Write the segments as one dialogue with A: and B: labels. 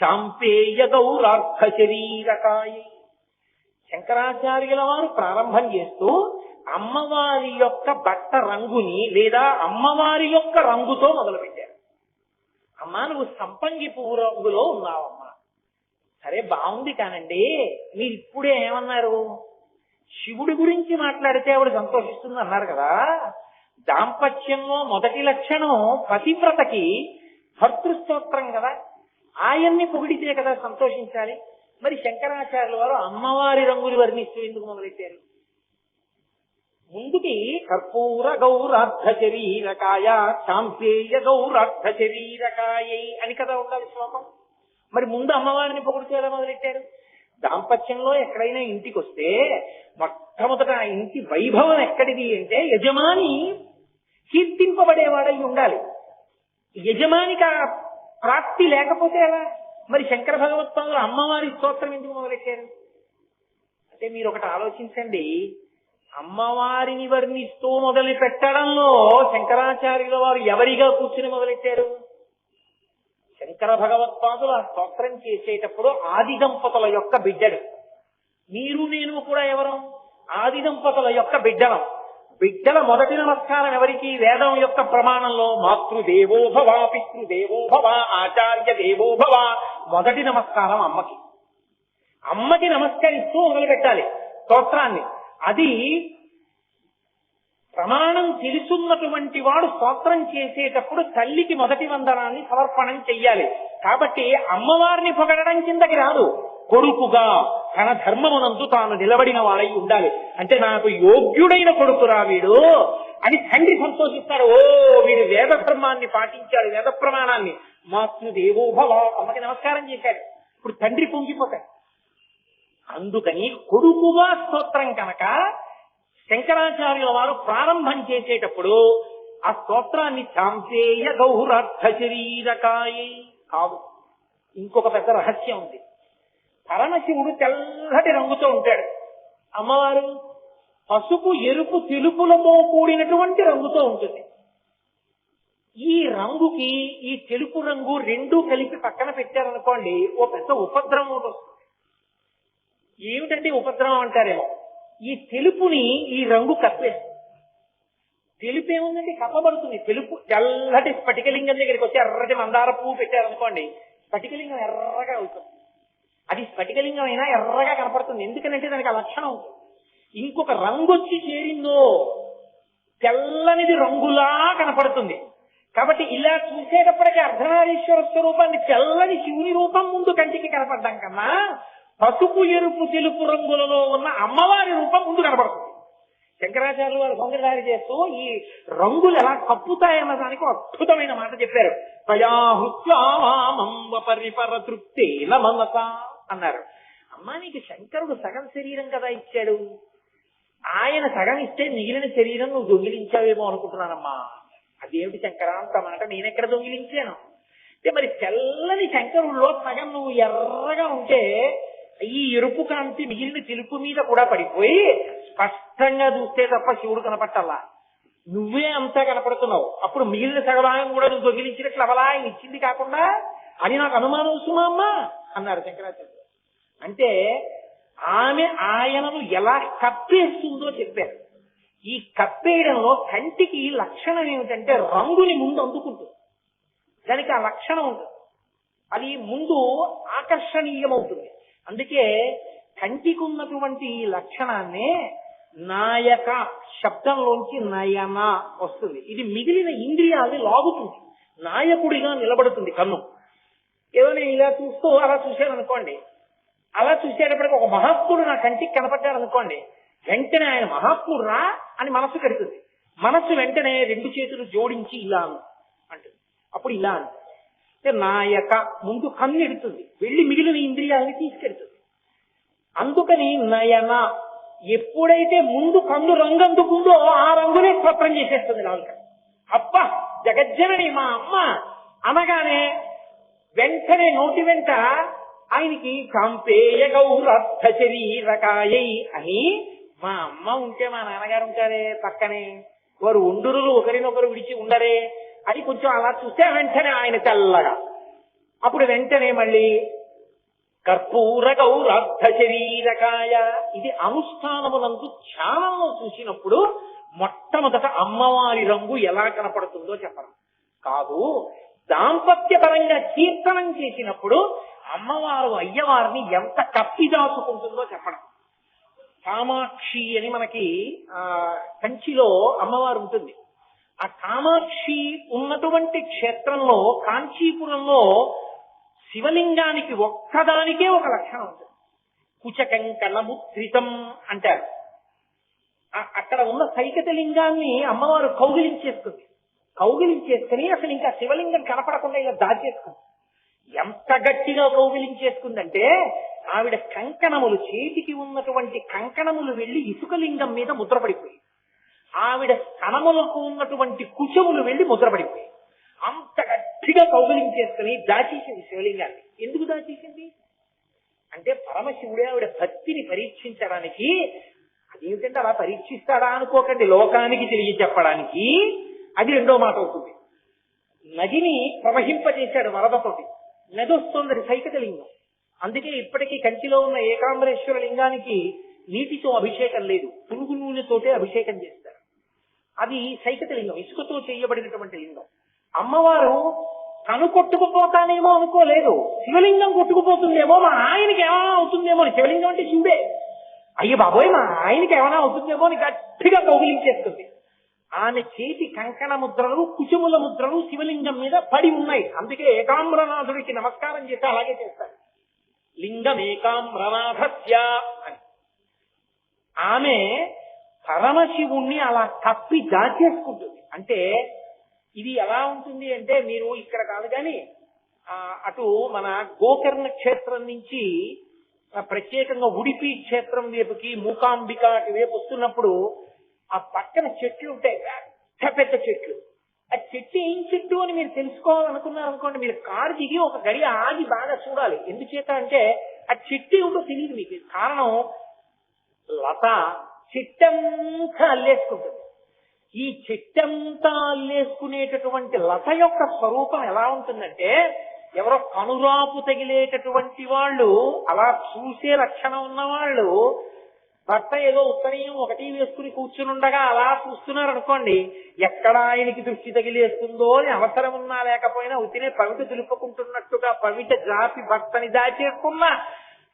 A: శాంపేయ గౌరార్థ శరీరకాయ శంకరాచార్యుల వారు ప్రారంభం చేస్తూ అమ్మవారి యొక్క బట్ట రంగుని లేదా అమ్మవారి యొక్క రంగుతో మొదలుపెట్టారు. అమ్మా నువ్వు సంపంగి పువ్వు రంగులో ఉన్నావమ్మా. సరే బాగుంది కానండి. మీరు ఇప్పుడే ఏమన్నారు? శివుడి గురించి మాట్లాడితే ఆవిడ సంతోషిస్తుంది అన్నారు కదా. దాంపత్యంలో మొదటి లక్షణం పతివ్రతకి భర్తృస్తోత్రం కదా. ఆయన్ని పొగిడితే కదా సంతోషించాలి. మరి శంకరాచార్యుల వారు అమ్మవారి రంగులు వర్ణిస్తూ ఎందుకు మొదలెట్టారు? ముందుకి కర్పూర గౌరార్థ శరీరకాయ చాంపేయ గౌరార్థ శరీరకాయ అని కదా ఉండాలి శ్లోకం. మరి ముందు అమ్మవారిని పొగుడుతూ ఎలా మొదలెట్టారు? దాంపత్యంలో ఎక్కడైనా ఇంటికి వస్తే మొట్టమొదట ఆ ఇంటి వైభవం ఎక్కడిది అంటే యజమాని కీర్తింపబడేవాడై ఉండాలి. యజమానికి ఆ ప్రాప్తి లేకపోతే ఎలా? మరి శంకర భగవత్పాదులు అమ్మవారి స్తోత్రం ఎందుకు మొదలెట్టారు? అంటే మీరు ఒకటి ఆలోచించండి. అమ్మవారిని వర్ణిస్తూ మొదలు పెట్టడంలో శంకరాచార్యుల వారు ఎవరిగా కూర్చుని మొదలెట్టారు? శంకర భగవత్పాదులు ఆ స్తోత్రం చేసేటప్పుడు ఆది దంపతుల యొక్క బిడ్డడు మీరు నేను కూడా ఎవరం? ఆది దంపతుల యొక్క బిడ్డలం. బిడ్డల మొదటి నమస్కారం ఎవరికి? వేదం యొక్క ప్రమాణంలో మాతృదేవో భవ పితృదేవో భవ ఆచార్య దేవో భవ మొదటి నమస్కారం అమ్మకి. అమ్మకి నమస్కరిస్తూ మొదలు పెట్టాలి స్తోత్రాన్ని. అది ప్రమాణం తెలుసున్నటువంటి వాడు స్తోత్రం చేసేటప్పుడు తల్లికి మొదటి వందనాన్ని సమర్పణం చెయ్యాలి. కాబట్టి అమ్మవారిని పొగడడం కిందకి రాదు. కొడుకుగా తన ధర్మమునందు తాను నిలబడిన వాడై ఉండాలి. అంటే నాకు యోగ్యుడైన కొడుకురా వీడు అని తండ్రి సంతోషిస్తారు. ఓ వీడు వేద ధర్మాన్ని పాటించాడు వేద ప్రమాణాన్ని మాతృదేవోభవ అమ్మకి నమస్కారం చేశాడు. ఇప్పుడు తండ్రి పొంగిపోతాడు. అందుకని కొడుకుగా స్తోత్రం కనుక శంకరాచార్యుల వారు ప్రారంభం చేసేటప్పుడు ఆ స్తోత్రాన్ని చాంపేయ గౌరార్థ శరీరకాయ కాదు ఇంకొక పెద్ద రహస్యం ఉంది. పరమశివుడు తెల్లటి రంగుతో ఉంటాడు. అమ్మవారు పసుపు ఎరుపు తెలుపులతో కూడినటువంటి రంగుతో ఉంటుంది. ఈ రంగుకి ఈ తెలుపు రంగు రెండు కలిపి పక్కన పెట్టారనుకోండి ఓ పెద్ద ఉపద్రవం ఒకటి వస్తుంది. ఏమిటంటే ఉపద్రవం అంటారేమో? ఈ తెలుపుని ఈ రంగు కప్పేస్తుంది. తెలుపు ఏముందండి కప్పబడుతుంది. తెలుపు తెల్లటి స్ఫటికలింగం దగ్గరికి వచ్చి ఎర్రటి మందార పువ్వు పెట్టారనుకోండి స్ఫటికలింగం ఎర్రగా అవుతుంది. అది స్ఫటికలింగం అయినా ఎర్రగా కనపడుతుంది. ఎందుకంటే దానికి ఆ లక్షణం ఉంటుంది. ఇంకొక రంగు వచ్చి చేరిందో తెల్లనిది రంగులా కనపడుతుంది. కాబట్టి ఇలా చూసేటప్పటికి అర్ధనారీశ్వర స్వరూపాన్ని తెల్లని శివుని రూపం ముందు కంటికి కనపడడం కన్నా పసుపు ఎరుపు తెలుపు రంగులలో ఉన్న అమ్మవారి రూపం ముందు కనబడుతుంది. శంకరాచార్యులు వారు సౌందర్యాలు చేస్తూ ఈ రంగులు ఎలా కప్పుతాయన్న దానికి అద్భుతమైన మాట చెప్పారు. పరిపర తృప్తే మనస అన్నారు. అమ్మా నీకు శంకరుడు సగం శరీరం కదా ఇచ్చాడు. ఆయన సగం ఇస్తే మిగిలిన శరీరం నువ్వు దొంగిలించావేమో అనుకుంటున్నానమ్మా. అదేమిటి శంకర అంత మాట? నేనెక్కడ దొంగిలించాను? అంటే మరి తెల్లని శంకరుల్లో సగం నువ్వు ఎర్రగా ఉంటే ఈ ఎరుపు కాంతి మిగిలిన తెలుపు మీద కూడా పడిపోయి స్పష్టంగా చూస్తే తప్ప శివుడు కనపట్టల్లా నువ్వే అంతా కనపడుతున్నావు. అప్పుడు మిగిలిన సగభాగం కూడా నువ్వు దొంగిలించినట్లు అవలా ఆయన ఇచ్చింది కాకుండా అని నాకు అనుమానం వస్తున్నా అమ్మా? అన్నారు శంకరాచార్య అంటే ఆమె ఆయనను ఎలా కప్పేస్తుందో చెప్పారు. ఈ కప్పేయడంలో కంటికి లక్షణం ఏమిటంటే రంగుని ముందు అందుకుంటుంది. దానికి ఆ లక్షణం ఉంటుంది. అది ముందు ఆకర్షణీయమవుతుంది. అందుకే కంటికున్నటువంటి ఈ లక్షణాన్నే నాయక శబ్దంలోంచి నయన వస్తుంది. ఇది మిగిలిన ఇంద్రియాలని లాగుతుంది. నాయకుడిగా నిలబడుతుంది కన్ను. ఏదో నేను ఇలా చూస్తూ అలా చూశాను అనుకోండి అలా చూసేటప్పటికి ఒక మహాత్ముడు నా కంటికి కనపడ్డాడు అనుకోండి వెంటనే ఆయన మహాత్ముడురా అని మనసు కడుతుంది. మనస్సు వెంటనే రెండు చేతులు జోడించి ఇలా అంటుంది. అప్పుడు ఇలా అంటే నాయక ముందు కన్ను ఎడుతుంది. వెళ్ళి మిగిలిన ఇంద్రియాలని తీసుకెడుతుంది. అందుకని నయన ఎప్పుడైతే ముందు కన్ను రంగు అందుకుందో ఆ రంగునే స్వప్నం చేసేస్తుంది నాలుక. అప్ప జగజ్జనని మా అమ్మ అనగానే వెంటనే నోటి వెంట ఆయనకి కంపేయ గౌరర్థ శరీరకాయై అని మా అమ్మ ఉంటే మా నాన్నగారు ఉంటారే పక్కనే. వారు ఉండురులు ఒకరినొకరు విడిచి ఉండరే అని కొంచెం అలా చూస్తే వెంటనే ఆయన తెల్లగా. అప్పుడు వెంటనే మళ్ళీ కర్పూర గౌరార్థ శరీరకాయ ఇది అనుష్ఠానమునందు ధ్యానంలో చూసినప్పుడు మొట్టమొదట అమ్మవారి రంగు ఎలా కనపడుతుందో చెప్పడం కాదు దాంపత్యపరంగా కీర్తనం చేసినప్పుడు అమ్మవారు అయ్యవారిని ఎంత కప్పిదాచుకుంటుందో చెప్పడం కామాక్షి అని మనకి ఆ కంచిలో అమ్మవారు ఉంటుంది. ఆ కామాక్షి ఉన్నటువంటి క్షేత్రంలో కాంచీపురంలో శివలింగానికి ఒక్కదానికే ఒక లక్షణం ఉంటుంది. కుచకంకణముద్రితం అంటారు. అక్కడ ఉన్న సైకత లింగాన్ని అమ్మవారు కౌగిలించేస్తుంది కౌగిలించేసుకుని అసలు ఇంకా శివలింగం కనపడకుండా ఇలా దాచేసుకుంది. ఎంత గట్టిగా కౌగిలించేసుకుందంటే ఆవిడ కంకణములు చేతికి ఉన్నటువంటి కంకణములు వెళ్ళి ఇసుకలింగం మీద ముద్రపడిపోయి ఆవిడ కణములకు ఉన్నటువంటి కుచములు వెళ్ళి ముద్రపడిపోయి అంత గట్టిగా కౌగిలించేసుకుని దాచేసింది శివలింగాన్ని. ఎందుకు దాచేసింది? అంటే పరమశివుడే ఆవిడ భక్తిని పరీక్షించడానికి అదేమిటంటే అలా పరీక్షిస్తాడా అనుకోకండి లోకానికి తెలియ చెప్పడానికి అది రెండో మాట అవుతుంది. నదిని ప్రవహింపజేశాడు వరదతోటి. నది వస్తుంది సైకత లింగం. అందుకే ఇప్పటికీ కంచిలో ఉన్న ఏకాంబరేశ్వర లింగానికి నీటితో అభిషేకం లేదు. పురుగు నూనెతోటే అభిషేకం చేస్తారు. అది సైకత లింగం ఇసుకతో చేయబడినటువంటి లింగం. అమ్మవారు తను కొట్టుకుపోతానేమో అనుకోలేదు. శివలింగం కొట్టుకుపోతుందేమో మా ఆయనకి ఏమైనా అవుతుందేమో అని. శివలింగం అంటే శివుడే. అయ్య బాబోయ్ మా ఆయనకి ఏమైనా అవుతుందేమో అని గట్టిగా కౌగిలించేస్తుంది. ఆమె చేతి కంకణ ముద్రలు కుచుముల ముద్రలు శివలింగం మీద పడి ఉన్నాయి. అందుకే ఏకాంబ్రనాథుడికి నమస్కారం చేస్తే అలాగే చేస్తారు లింగం ఏకాంబ్రనాథస్య అని. ఆమె పరమశివుణ్ణి అలా కప్పి దాచేసుకుంటుంది. అంటే ఇది ఎలా ఉంటుంది అంటే మీరు ఇక్కడ కాదు కానీ అటు మన గోకర్ణ క్షేత్రం నుంచి ప్రత్యేకంగా ఉడిపి క్షేత్రం వైపుకి మూకాంబిక అటు వైపు వస్తున్నప్పుడు ఆ పక్కన చెట్లు ఉంటాయి పెద్ద పెద్ద చెట్లు. ఆ చెట్టు ఏం చెట్టు అని మీరు తెలుసుకోవాలనుకున్నారు అనుకోండి మీరు కారు దిగి ఒక గడి ఆగి బాగా చూడాలి. ఎందుచేత అంటే ఆ చెట్టు ఏమిటో తెలియదు మీకు. కారణం లత చెట్టంతా అల్లేసుకుంటుంది. ఈ చెట్టంతా అల్లేసుకునేటటువంటి లత యొక్క స్వరూపం ఎలా ఉంటుందంటే ఎవరో కనురాపు తగిలేటటువంటి వాళ్ళు అలా చూసే లక్షణం ఉన్న వాళ్ళు భర్త ఏదో ఉత్తరీయం ఒకటి వేసుకుని కూర్చునుండగా అలా చూస్తున్నారు అనుకోండి ఎక్కడ ఆయనకి దృష్టి తగిలేస్తుందో అని అవసరం ఉన్నా లేకపోయినా ఉతినే పవిట దులుపుకుంటున్నట్టుగా పవిట జాతి భర్తని దాచేసుకున్నా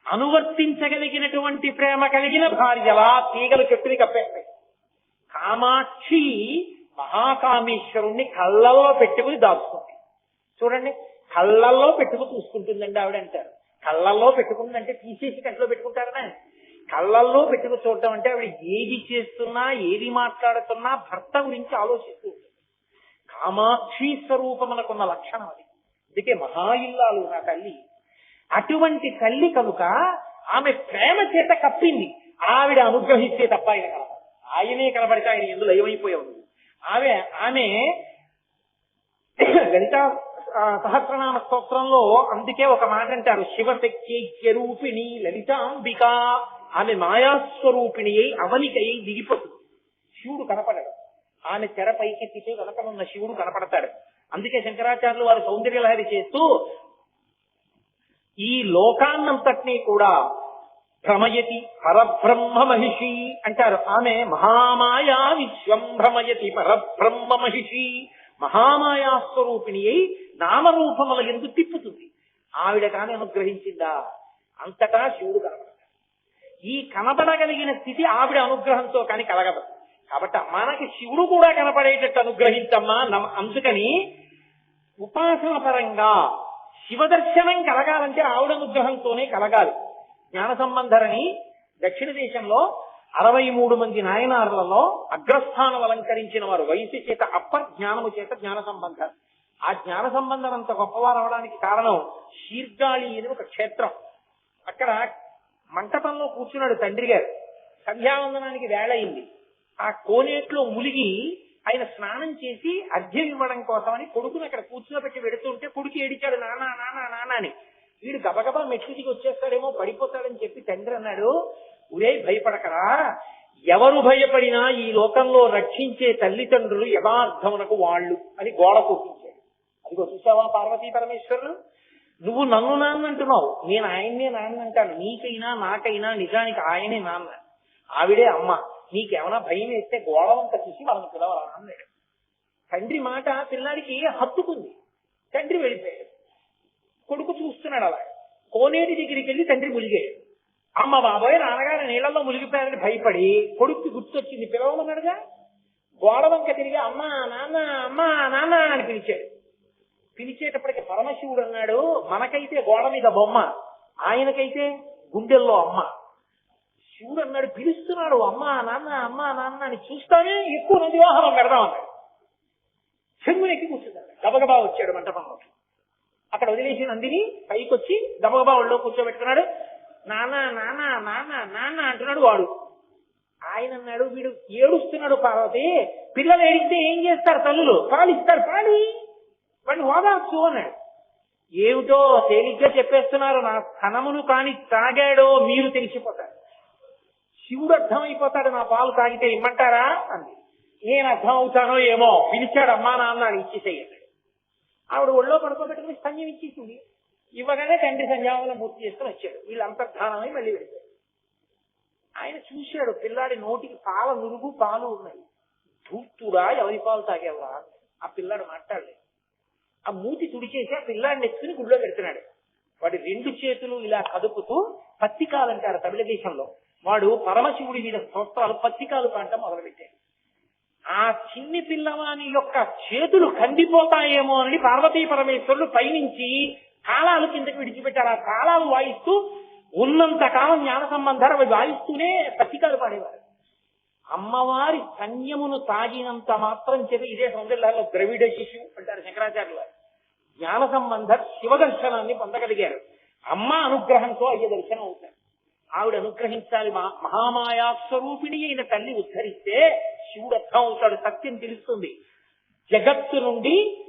A: అనువర్తించగలిగినటువంటి ప్రేమ కలిగిన భార్య అలా తీగలు చెట్టుని కప్పేస్తాయి. కామాక్షి మహాకామేశ్వరుణ్ణి కళ్ళల్లో పెట్టుకుని దాచుకుంది. చూడండి కళ్ళల్లో పెట్టుకుని చూసుకుంటుందండి ఆవిడ అంటారు. కళ్ళల్లో పెట్టుకుందంటే తీసేసి కంట్లో పెట్టుకుంటారనే. కళ్ళల్లో పెట్టుకుని చూడటం అంటే ఆవిడ ఏది చేస్తున్నా ఏది మాట్లాడుతున్నా భర్త గురించి ఆలోచిస్తూ ఉంటుంది. కామాక్షి స్వరూపమునకున్న లక్షణం అది. అందుకే మహాయిల్లాలు నా తల్లి. అటువంటి తల్లి కనుక ఆమె ప్రేమ చేత కప్పింది. ఆవిడ అనుగ్రహిస్తే తప్ప ఆయన ఆయనే కనబడితే ఆయన ఎందులో లయమైపోయే ఉంది ఆమె ఆమె గణిత సహస్రనామ స్తోత్రంలో అందుకే ఒక మాట అంటారు శివశక్తి రూపిణి లలితాంబిక ఆమె మాయాస్వరూపిణి అయి అవనికై దిగిపోతుంది. శివుడు కనపడడు. ఆమె తెర పైకెత్తితే వెనకనున్న శివుడు కనపడతాడు. అందుకే శంకరాచార్యులు వారు సౌందర్య లహరి చేస్తూ ఈ లోకాన్నంతటినీ కూడా భ్రమయతి పరబ్రహ్మ మహిషి అంటారు. ఆమె మహామాయా విశ్వం భ్రమయతి పరబ్రహ్మ మహిషి మహామాయా స్వరూపిణి అయి నామరూపముల ఎందుకు తిప్పుతుంది. ఆవిడ కాని అనుగ్రహించిందా? అంతటా శివుడు కనబడతాడు ఈ కనబడగలిగిన స్థితి ఆవిడ అనుగ్రహంతో కాని కలగదు. కాబట్టి మనకి శివుడు కూడా కనపడేటట్టు అనుగ్రహించమ్మా నమ- అందుకని ఉపాసన పరంగా శివ దర్శనం కలగాలంటే ఆవిడ అనుగ్రహంతోనే కలగాలి. జ్ఞాన సంబంధరని దక్షిణ దేశంలో అరవై మూడు మంది నాయనారులలో అగ్రస్థానం అలంకరించిన వారు వయసు చేత అప్ప జ్ఞానము చేత జ్ఞాన సంబంధం ఆ జ్ఞాన సంబంధం అంత గొప్పవారు అవడానికి కారణం శీర్గాళి అని ఒక క్షేత్రం. అక్కడ మంటపంలో కూర్చున్నాడు తండ్రి గారు. సంధ్యావందనానికి వేళయింది. ఆ కోనేట్లో ములిగి ఆయన స్నానం చేసి అర్ఘ్యం ఇవ్వడం కోసమని కొడుకుని అక్కడ కూర్చున్నప్పటికీ పెడుతుంటే కొడుకు ఏడిచాడు నానా నానా నానా అని. వీడు గబగబా మెట్లు దిగి వచ్చేస్తాడేమో పడిపోతాడని చెప్పి తండ్రి అన్నాడు. ఉరే భయపడకరా. ఎవరు భయపడినా ఈ లోకంలో రక్షించే తల్లిదండ్రులు యథార్థమునకు వాళ్ళు అని గోడ కూర్పించాడు అదిగో చూసావా పార్వతీ పరమేశ్వరులు నువ్వు నన్ను నాన్న అంటున్నావు నేను ఆయన్నే నాన్న అంటాను నీకైనా నాకైనా నిజానికి ఆయనే నాన్న. ఆవిడే అమ్మ. నీకేమైనా భయం వేస్తే గోడవంత చూసి వాళ్ళని పిలవాలన్నాడు తండ్రి మాట పిల్లాడికి హత్తుకుంది. తండ్రి వెళ్ళిపోయాడు. కొడుకు చూస్తున్నాడు అలా. కోనేటి దగ్గరికి వెళ్ళి తండ్రి ములిగాడు అమ్మ బాబోయ్ నాన్నగారు నీళ్ళల్లో మునిగిపోయారని భయపడి కొడుక్కి గుర్తొచ్చింది. పిలవమన్నాడుగా? గోడ వంక తిరిగి అమ్మా నాన్న అమ్మా నాన్న అని పిలిచాడు. పిలిచేటప్పటికి పరమశివుడు అన్నాడు మనకైతే గోడ మీద బొమ్మ ఆయనకైతే గుండెల్లో అమ్మ. శివుడు అన్నాడు పిలుస్తున్నాడు అమ్మా నాన్న అమ్మా నాన్న అని చూస్తానే ఎక్కువ నది వాహనం పెడదాం అన్నాడు. చెంగునెక్కి కూర్చున్నాడు. గబగబా వచ్చాడు మంటపంలోకి. అక్కడ వదిలేసి నందిని పైకి వచ్చి గబగబా ఒళ్ళో కూర్చోబెట్టుకున్నాడు. నాన్న నాన్న నాన్న నాన్న అంటున్నాడు వాడు. ఆయన అన్నాడు వీడు ఏడుస్తున్నాడు పార్వతి. పిల్లలు ఏడిస్తే ఏం చేస్తారు తల్లులు? పాలిస్తారు పాలి. వాడిని ఓదార్చు అన్నాడు. ఏమిటో తేలిగ్గా చెప్పేస్తున్నారు. నా స్థనమును కాని తాగాడో మీరు తెలిసిపోతారు. శివుడు అర్థమైపోతాడు నా పాలు తాగితే ఇమ్మంటారా? అంది. నేను అర్థం అవుతానో ఏమో. పిలిచాడు అమ్మా నాన్న ఇచ్చేసేయండి. ఆవిడ ఒళ్ళో పడుకోబెట్టుకుని సంజయం ఇచ్చేసింది. ఇవ్వగానే తండ్రి సంధ్యావనం పూర్తి చేసుకుని వచ్చాడు. వీళ్ళు అంతర్ధానమై మళ్ళీ వెళ్ళిపోయారు ఆయన చూశాడు పిల్లాడి నోటికి పాల నురుగు పాలు ఉన్నాయి. ధూర్తుడా ఎవరి పాలు తాగేవా ఆ పిల్లాడు మాట్లాడలేదు. ఆ మూతి తుడిచేసి ఆ పిల్లాడిని ఎత్తుకుని గుడిలో పెడుతున్నాడు. వాడి రెండు చేతులు ఇలా కదుపుతూ పత్తికాలు అంటారు తమిళ దేశంలో. వాడు పరమశివుడి మీద స్తోత్రాలు పత్తికాలు పాడటం మొదలుపెట్టాడు. ఆ చిన్ని పిల్లవాని యొక్క చేతులు కండిపోతాయేమో అని పార్వతీ పరమేశ్వరులు పైనుంచి కాలాలు కిందకి విడిచిపెట్టారు. ఆ కాలాలు వాయిస్తూ ఉన్నంత కాలం జ్ఞాన సంబంధాలు అవి వాయిస్తూనే పత్రికలు పాడేవారు. అమ్మవారి కన్యమును తాగినంత మాత్రం చేత ఇదే సౌందర్యాల్లో ద్రవిడ శిశువు అంటారు శంకరాచార్యులు వారు. జ్ఞాన సంబంధ శివ దర్శనాన్ని పొందగలిగారు. అమ్మ అనుగ్రహంతో అయ్యే దర్శనం అవుతారు. ఆవిడ అనుగ్రహించాలి. మా మహామాయా స్వరూపిణి అయిన తల్లి ఉద్ధరిస్తే శివుడు అర్థం అవుతాడు సత్యం తెలుస్తుంది. జగత్తు నుండి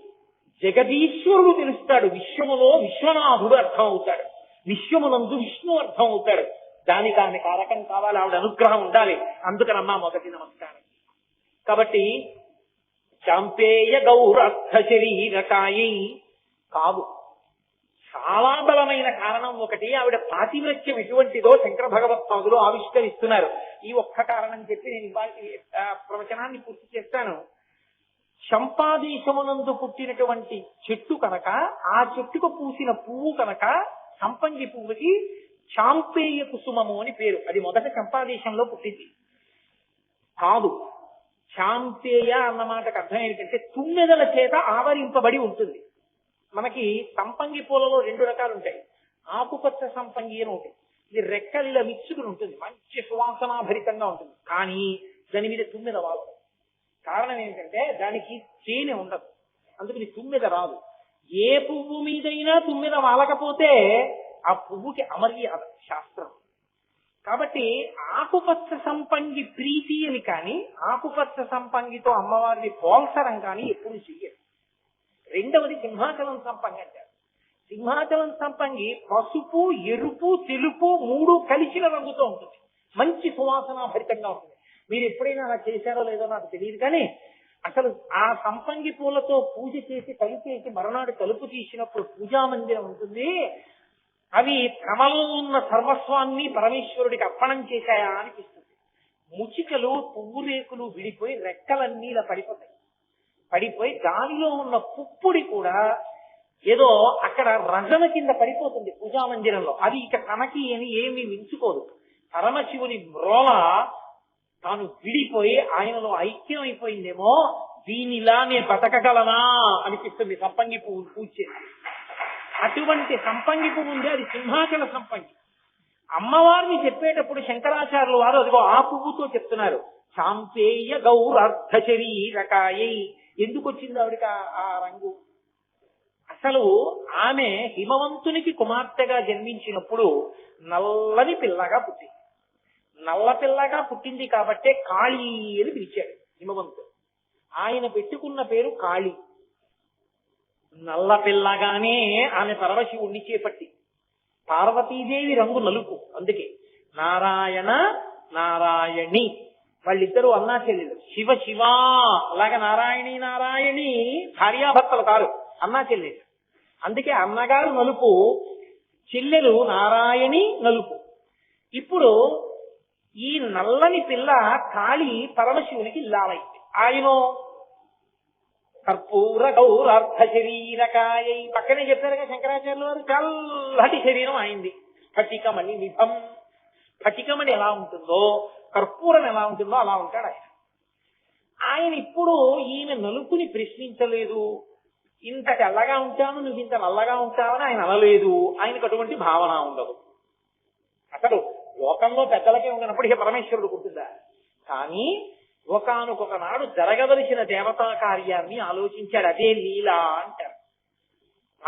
A: జగదీశ్వరుడు తెలుస్తాడు. విశ్వములో విశ్వనాథుడు అర్థం అవుతాడు విశ్వమునందు విష్ణు అర్థం అవుతాడు దానికి ఆమె కారకం కావాలి. ఆవిడ అనుగ్రహం ఉండాలి. అందుకనమ్మా మొదటి నమస్కారం. కాబట్టి చాంపేయ గౌరార్థ శరీరకాయి కాదు చాలా బలమైన కారణం ఒకటి. ఆవిడ పాతివ్రత్యం ఎటువంటిదో శంకర భగవత్పాదులు ఆవిష్కరిస్తున్నారు. ఈ ఒక్క కారణం చెప్పి నేను ప్రవచనాన్ని పూర్తి చేస్తాను. చంపాదేశమునందు పుట్టినటువంటి చెట్టు కనుక ఆ చెట్టుకు పూసిన పువ్వు కనుక సంపంగి పువ్వుకి చాంపేయ కుసుమము అని పేరు. అది మొదట చంపాదేశంలో పుట్టింది. కాదు చాంపేయ అన్న మాటకు అర్థం ఏంటంటే తుమ్మెదల చేత ఆవరింపబడి ఉంటుంది. మనకి సంపంగి పూలలో రెండు రకాలు ఉంటాయి ఆకుపచ్చ సంపంగి అని ఉంటుంది. ఇది రెక్కల్లో మిచ్చుకుని ఉంటుంది. మంచి సువాసనాభరితంగా ఉంటుంది. కానీ దాని మీద తుమ్మెద వాలదు కారణం ఏంటంటే దానికి తేనె ఉండదు. అందుకని తుమ్మెద రాదు. ఏ పువ్వు మీదైనా తుమ్మెద వాలకపోతే ఆ పువ్వుకి అమర్య శాస్త్రం. కాబట్టి ఆకుపచ్చ సంపంగి ప్రీతి అని కానీ ఆకుపచ్చ సంపంగితో అమ్మవారిని పోల్సరం కానీ ఎప్పుడు చెయ్యరు. రెండవది సింహాచలం సంపంగి అంటారు సింహాచలం సంపంగి పసుపు ఎరుపు తెలుపు మూడు కలిసిన రంగుతో ఉంటుంది. మంచి సువాసనాభరితంగా ఉంటుంది. మీరు ఎప్పుడైనా అలా చేశారో లేదో నాకు తెలియదు కానీ అసలు ఆ సంపంగి పూలతో పూజ చేసి కలిపేసి మరునాడు తలుపు తీసినప్పుడు పూజా మందిరం ఉంటుంది. అవి తమలో ఉన్న సర్వస్వాన్ని పరమేశ్వరుడికి అర్పణం చేశాయా అనిపిస్తుంది. ముచికలు పువ్వు రేకులు విడిపోయి రెక్కలన్నీ ఇలా పడిపోతాయి. పడిపోయి దానిలో ఉన్న పుప్పుడి కూడా ఏదో అక్కడ రజన కింద పడిపోతుంది పూజా మందిరంలో అది ఇక తనకి అని ఏమీ మించుకోదు. పరమశివుని మ్రోల తాను విడిపోయి ఆయనలో ఐక్యం అయిపోయిందేమో దీనిలా నేను బతకగలనా అనిపిస్తుంది సంపంగి పువ్వు పూజ. చేసి అటువంటి సంపంగి పువ్వు ఉంది అది సింహాచల సంపంగి. అమ్మవారిని చెప్పేటప్పుడు శంకరాచార్యుల వారు అదిగో ఆ పువ్వుతో చెప్తున్నారు. చాంపేయ గౌరర్థ శరీరకాయ. ఎందుకు వచ్చింది ఆవిడకి ఆ రంగు? అసలు ఆమె హిమవంతునికి కుమార్తెగా జన్మించినప్పుడు నల్లని పిల్లగా పుట్టింది. నల్ల పిల్లగా పుట్టింది కాబట్టే కాళీ అని పిలిచాడు హిమవంతుడు. ఆయన పెట్టుకున్న పేరు కాళీ. నల్ల పిల్లగానే ఆమె పరమశివుణ్ణి చేపట్టి. పార్వతీదేవి రంగు నలుపు. అందుకే నారాయణ నారాయణి. వాళ్ళిద్దరూ అన్నా చెల్లెలు శివ శివ. అలాగే నారాయణి నారాయణి భార్యాభర్తలు కారు అన్నా చెల్లెలు అందుకే అన్నగారు నలుపు చెల్లెలు నారాయణి నలుపు. ఇప్పుడు ఈ నల్లని పిల్ల కాళి పరమశివునికి ఇల్లాలైంది ఆయన కర్పూర గౌరార్థ శరీరకాయ పక్కనే చెప్పారుగా శంకరాచార్యుల వారు చల్లటి శరీరం అయింది స్ఫటికమణి నిభం స్ఫటికమణి ఎలా ఉంటుందో కర్పూరం ఎలా ఉంటుందో అలా ఉంటాడు ఆయన. ఆయన ఇప్పుడు ఈయన నలుపుని ప్రశ్నించలేదు. ఇంత తెల్లగా ఉంటాను నువ్వు ఇంత నల్లగా ఉంటావని ఆయన అనలేదు. ఆయనకు అటువంటి భావన ఉండదు. అసలు లోకంలో పెద్దలకే ఉన్నప్పుడు పరమేశ్వరుడు ఉంటుందా కానీ ఒకనొకొక నాడు జరగవలసిన దేవతా కార్యాన్ని ఆలోచించాడు. అదే లీల అంటారు.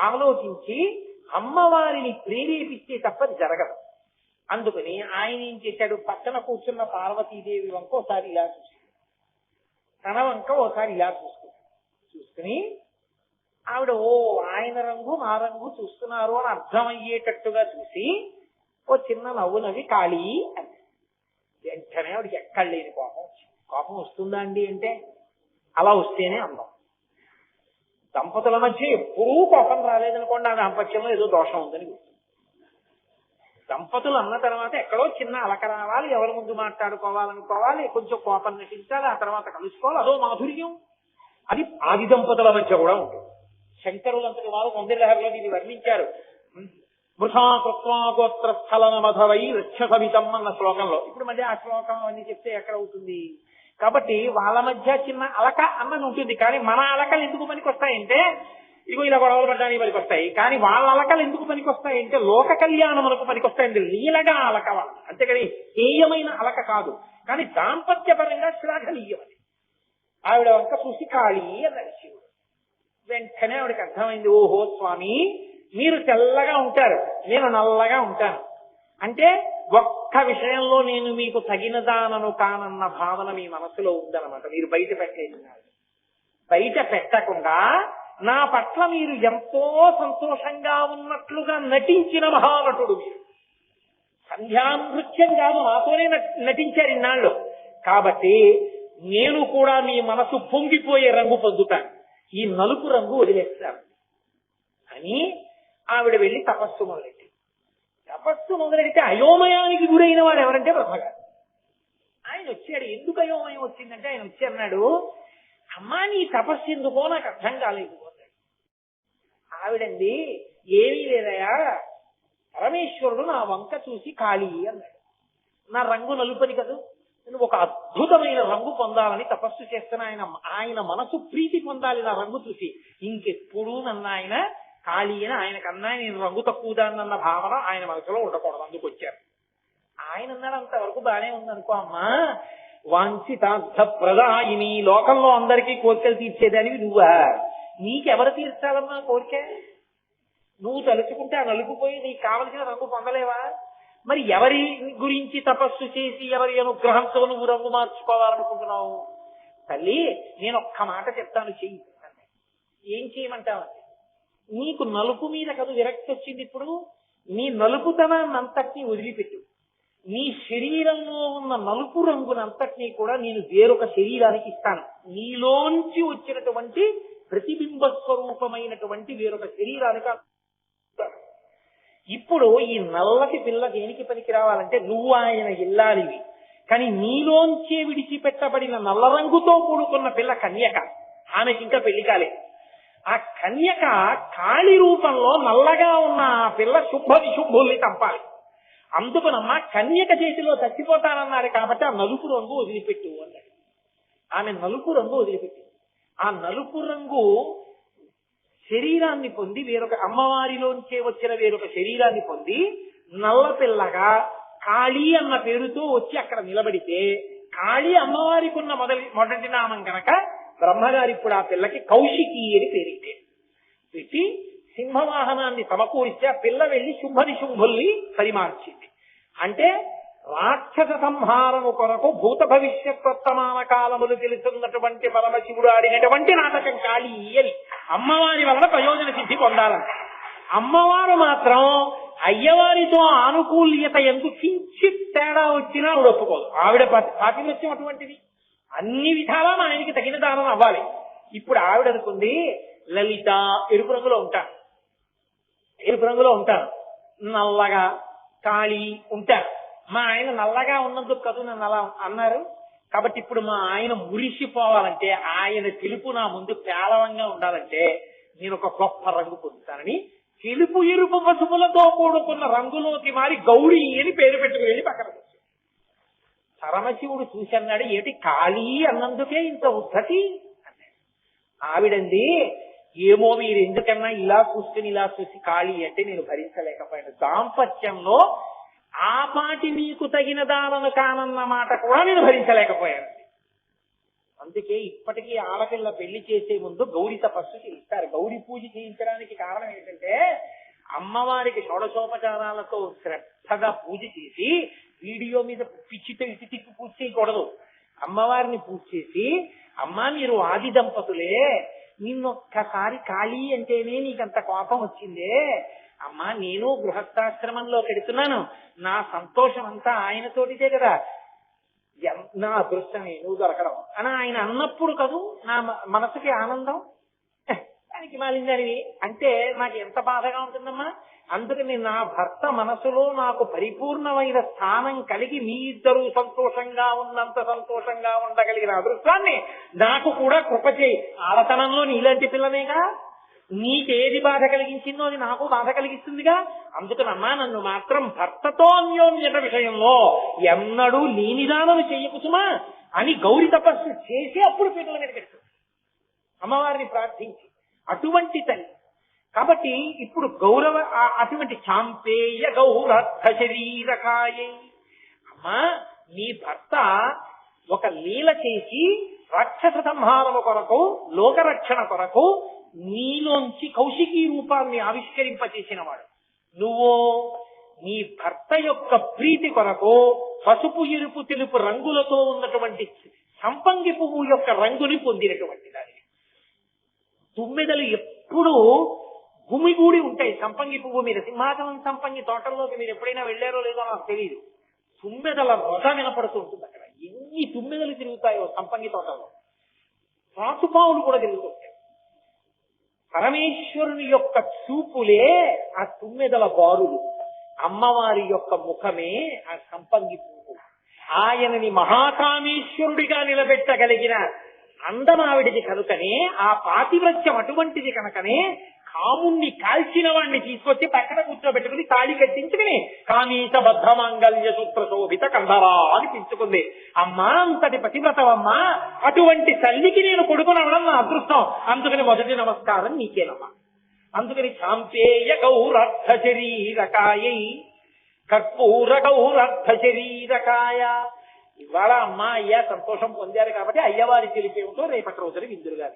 A: ఆలోచించి అమ్మవారిని ప్రేరేపిస్తే తప్ప జరగదు. అందుకని ఆయన ఏం చేశాడు? పక్కన కూర్చున్న పార్వతీదేవి వంక ఒకసారి ఇలా చూసుకున్నాడు తన వంక ఒకసారి ఇలా చూసుకున్నాడు చూసుకుని ఆవిడ ఓ ఆయన రంగు నా రంగు చూస్తున్నారు అని అర్థమయ్యేటట్టుగా చూసి ఓ చిన్న నవ్వు నవ్వి ఖాళీ అని వెంటనే ఆవిడకి ఎక్కడ లేని కోపం కోపం వస్తుందా అండి? అంటే అలా వస్తేనే అందం. దంపతుల మధ్య ఎప్పుడూ కోపం రాలేదనుకోండి ఆ దాంపత్యంలో ఏదో దోషం ఉందని దంపతులు అన్న తర్వాత ఎక్కడో చిన్న అలక రావాలి ఎవరి ముందు మాట్లాడుకోవాలనుకోవాలి కొంచెం కోపం నటించాలి ఆ తర్వాత కలుసుకోవాలి అదో మాధుర్యం. అది ఆది దంపతుల మధ్య కూడా ఉంటుంది. శంకరులంతటి వారు మందిరహరిలో దీన్ని వర్ణించారు. వృథా కృత్వా గోత్ర స్థలన మధవై రక్షసవితం అన్న శ్లోకంలో. ఇప్పుడు మళ్ళీ ఆ శ్లోకం అన్ని చెప్తే ఎక్కడ అవుతుంది కాబట్టి వాళ్ళ మధ్య చిన్న అలక అన్నది ఉంటుంది. కానీ మన అలకలు ఎందుకు పనికొస్తాయంటే ఇగో ఇలా గొడవలు పడ్డానికి పనికొస్తాయి. కానీ వాళ్ళ అలకలు ఎందుకు పనికొస్తాయంటే లోక కళ్యాణములకు పనికొస్తాయండి లీలగా అలక వాళ్ళు అంతేకాని హేయమైన అలక కాదు. కానీ దాంపత్యపరంగా శ్లాఘనీయమని ఆవిడ వంక చూసి ఖాళీ అన్నాడు శివుడు వెంటనే ఆవిడకి అర్థమైంది ఓహో స్వామి మీరు తెల్లగా ఉంటారు నేను నల్లగా ఉంటాను. అంటే ఒక్క విషయంలో నేను మీకు తగినదానను కానన్న భావన మీ మనసులో ఉందన్నమాట. మీరు బయట పెట్టేసినారు బయట పెట్టకుండా నా పట్ల మీరు ఎంతో సంతోషంగా ఉన్నట్లుగా నటించిన మహానటుడు మీరు. సంధ్యానృత్యం కాదు నాతోనే నటించారు ఇన్నాళ్ళు. కాబట్టి నేను కూడా మీ మనసు పొంగిపోయే రంగు పొందుతాను. ఈ నలుపు రంగు వదిలేస్తారు. అని ఆవిడ వెళ్ళి తపస్సు మొదలెట్టి. తపస్సు మొదలెడితే అయోమయానికి గురైన వాడు ఎవరంటే బ్రహ్మగారు. ఆయన వచ్చాడు. ఎందుకు అయోమయం వచ్చిందంటే ఆయన వచ్చి అన్నాడు అమ్మా నీ తపస్సు ఎందుకో నాకు అర్థం కాలేదు అన్నాడు. ఆవిడండి ఏమీ లేదయా పరమేశ్వరుడు నా వంక చూసి ఖాళీ అన్నాడు. నా రంగు నలుపది కదా? నేను ఒక అద్భుతమైన రంగు పొందాలని తపస్సు చేస్తున్న ఆయన ఆయన మనసు ప్రీతి పొందాలి నా రంగు చూసి. ఇంకెప్పుడు నన్ను ఆయన ఖాళీ అని ఆయన కన్నా నేను రంగు తక్కువదానన్న భావన ఆయన మనసులో ఉండకూడదు. అందుకు వచ్చారు. ఆయన అన్నాడు అంతవరకు బానే ఉందనుకో అమ్మా. వాంఛితార్థ ప్రదాయిని లోకంలో అందరికీ కోరికలు తీర్చేదానివి నువ్వా? నీకెవరు తీర్చాలమ్మా కోరిక? నువ్వు తలుచుకుంటే ఆ నలుపు పోయి నీకు కావలసిన రంగు పొందలేవా? మరి ఎవరి గురించి తపస్సు చేసి ఎవరి అనుగ్రహంతో నువ్వు రంగు మార్చుకోవాలనుకుంటున్నావు? తల్లి నేను ఒక్క మాట చెప్తాను చెయ్యి. ఏం చేయమంటావు నీకు నలుపు మీద కదా విరక్తి వచ్చింది ఇప్పుడు నీ నలుపుతనాన్నంతటినీ వదిలిపెట్టు. నీ శరీరంలో ఉన్న నలుపు రంగునంతటినీ కూడా నేను వేరొక శరీరానికి ఇస్తాను. నీలోంచి వచ్చినటువంటి ప్రతిబింబ స్వరూపమైనటువంటి వేరొక శరీరానికి ఇప్పుడు ఈ నల్లటి పిల్ల దేనికి పనికి రావాలంటే నువ్వు ఆయన ఇల్లాలివి. కానీ నీలోంచే విడిచిపెట్టబడిన నల్ల రంగుతో కూడుకున్న పిల్ల కన్యక. ఆమెకి ఇంకా పెళ్ళి కాలేదు ఆ కన్యక కాళి రూపంలో నల్లగా ఉన్న ఆ పిల్ల శుభ విశుభుల్ని చంపాలి. అందుకునమ్మా కన్యక చేతిలో చచ్చిపోతానన్నాడు కాబట్టి ఆ నలుపు రంగు వదిలిపెట్టు అన్నాడు. ఆమె నలుపు రంగు వదిలిపెట్టింది. ఆ నలుపు రంగు శరీరాన్ని పొంది వేరొక అమ్మవారిలోంచే వచ్చిన వేరొక శరీరాన్ని పొంది నల్ల పిల్లగా కాళీ అన్న పేరుతో వచ్చి అక్కడ నిలబడితే కాళీ అమ్మవారికి ఉన్న మొదటి మొదటి నామం కనుక బ్రహ్మగారు ఇప్పుడు ఆ పిల్లకి కౌశికి అని పేరిట్టే. పెట్టి సింహవాహనాన్ని సమకూరిస్తే ఆ పిల్ల వెళ్ళి శుంభని శుంభుల్ని పరిమార్చింది. అంటే రాక్షస సంహారము కొరకు భూత భవిష్యత్ వర్తమాన కాలములు తెలుసున్నటువంటి పరమశివుడు ఆడినటువంటి నాటకం కాళీ అని అమ్మవారి వలన ప్రయోజన సిద్ధి పొందాలని. అమ్మవారు మాత్రం అయ్యవారితో ఆనుకూల్యత ఎందుకు కించిత్ తేడా వచ్చినా ఆవిడ ఒప్పుకోదు. ఆవిడ పా- అటువంటిది. అన్ని విధాలా మా ఆయనకి తగిన దానం అవ్వాలి. ఇప్పుడు ఆవిడ అనుకుంది లలిత ఎరుపు రంగులో ఉంటాను ఎరుపు రంగులో ఉంటాను నల్లగా కాళీ ఉంటాను మా ఆయన నల్లగా ఉన్నందుకు కదూ నన్ను అలా అన్నారు. కాబట్టి ఇప్పుడు మా ఆయన మురిసిపోవాలంటే ఆయన తెలుపు నా ముందు పేలవంగా ఉండాలంటే నేను ఒక గొప్ప రంగు పొందుతానని తెలుపు ఎరుపు పసుపులతో కూడుకున్న రంగులోకి మారి గౌరీ అని పేరు పెట్టుకు వెళ్ళి పక్కన కూర్చుంది. పరమశివుడు చూసన్నాడు ఏమిటి ఖాళీ అన్నందుకే ఇంత ఉద్ధతి? ఆవిడంది ఏమో మీరు ఎందుకన్నా ఇలా కూర్చుని ఇలా చూసి ఖాళీ అంటే నేను భరించలేకపోయాను. దాంపత్యంలో ఆ పాటి మీకు తగిన దానను కానన్న మాట కూడా నేను భరించలేకపోయాను. అందుకే ఇప్పటికీ ఆడపిల్ల పెళ్ళి చేసే ముందు గౌరీ తపస్సు చేయిస్తారు. గౌరీ పూజ చేయించడానికి కారణం ఏంటంటే అమ్మవారికి షోడశోపచారాలతో శ్రద్ధగా పూజ చేసి వీడియో మీద పిచ్చితో ఇటు తిప్పి పూజ చేయకూడదు. అమ్మవారిని పూజ చేసి అమ్మా మీరు ఆది దంపతులే నిన్నొక్కసారి ఖాళీ అంటేనే నీకంత కోపం వచ్చిందే అమ్మా నేను గృహస్థాశ్రమంలో పెడుతున్నాను. నా సంతోషం అంతా ఆయనతోటిదే కదా. ఎన్- నా అదృష్టమే నువ్వు దొరకడం. అని ఆయన అన్నప్పుడు కదూ నా మనసుకి ఆనందం? దానికి మాలిందని అంటే నాకు ఎంత బాధగా ఉంటుందమ్మా? అందుకని నా భర్త మనసులో నాకు పరిపూర్ణమైన స్థానం కలిగి మీ ఇద్దరు సంతోషంగా ఉన్నంత సంతోషంగా ఉండగలిగిన అదృష్టాన్ని నాకు కూడా కృప చేయి. ఆడతనంలో నీలాంటి పిల్లనేగా? నీకేది బాధ కలిగించిందో అది నాకు బాధ కలిగిస్తుందిగా? అందుకనమ్మా నన్ను మాత్రం భర్తతో అన్యోన్యత విషయంలో ఎన్నడూ లేనిదానము చేయకుసుమా అని గౌరి తపస్సు చేసి అప్పుడు పీటల మీద పెడుతుంది అమ్మవారిని ప్రార్థించి. అటువంటి తల్లి. కాబట్టి ఇప్పుడు గౌరవ అటువంటి చాంపేయ గౌరర్థ శరీరకాయ. అమ్మా నీ భర్త ఒక లీల చేసి రాక్షస సంహారము కొరకు లోకరక్షణ కొరకు నీలోంచి కౌశికీ రూపాన్ని ఆవిష్కరింపచేసిన వాడు నువ్వు నీ భర్త యొక్క ప్రీతి కొరకు పసుపు ఎరుపు తెలుపు రంగులతో ఉన్నటువంటి సంపంగి పువ్వు యొక్క రంగుని పొందినటువంటి దానివి. తుమ్మెదలు ఎప్పుడూ గుమిగూడి ఉంటాయి. సంపంగి పువ్వు మీద సింహాచలం సంపంగి తోటల్లోకి మీరు ఎప్పుడైనా వెళ్ళారో లేదో నాకు తెలియదు తుమ్మెదల రొద వినపడుతూ ఉంటుంది అక్కడ. ఎన్ని తుమ్మెదలు తిరుగుతాయో సంపంగి తోటలో రాసుపావులు కూడా తిరుగుతాయి పరమేశ్వరుని యొక్క చూపులే ఆ తుమ్మెదల బారులు. అమ్మవారి యొక్క ముఖమే ఆ సంపంగి పువ్వు ఆయనని మహాకామేశ్వరుడిగా నిలబెట్టగలిగిన అందం ఆవిడిది కనుకనే ఆ పాతివ్రత్యం అటువంటిది కనుకనే కాముణ్ణి కాల్చిన వాణ్ణి తీసుకొచ్చి పక్కన కూర్చోబెట్టుకుని తాళి కట్టించుకుని కామీత బద్ధమాంగల్య సూత్ర శోభిత కంధరా అని పిలుచుకుంది. అమ్మా అంతటి పతివ్రతవమ్మా అటువంటి తల్లికి నేను కొడుకునవడం నా అదృష్టం. అందుకని మొదటి నమస్కారం నీకేనమ్మా. అందుకని చాంపేయ గౌరర్థ శరీరకాయ కర్పూర గౌరర్థ శరీరకాయ ఇవాళ అమ్మ అయ్యా సంతోషం పొందారు కాబట్టి అయ్యవారి తెలిపేమిటో రేపటి రోజున విందురుగాలి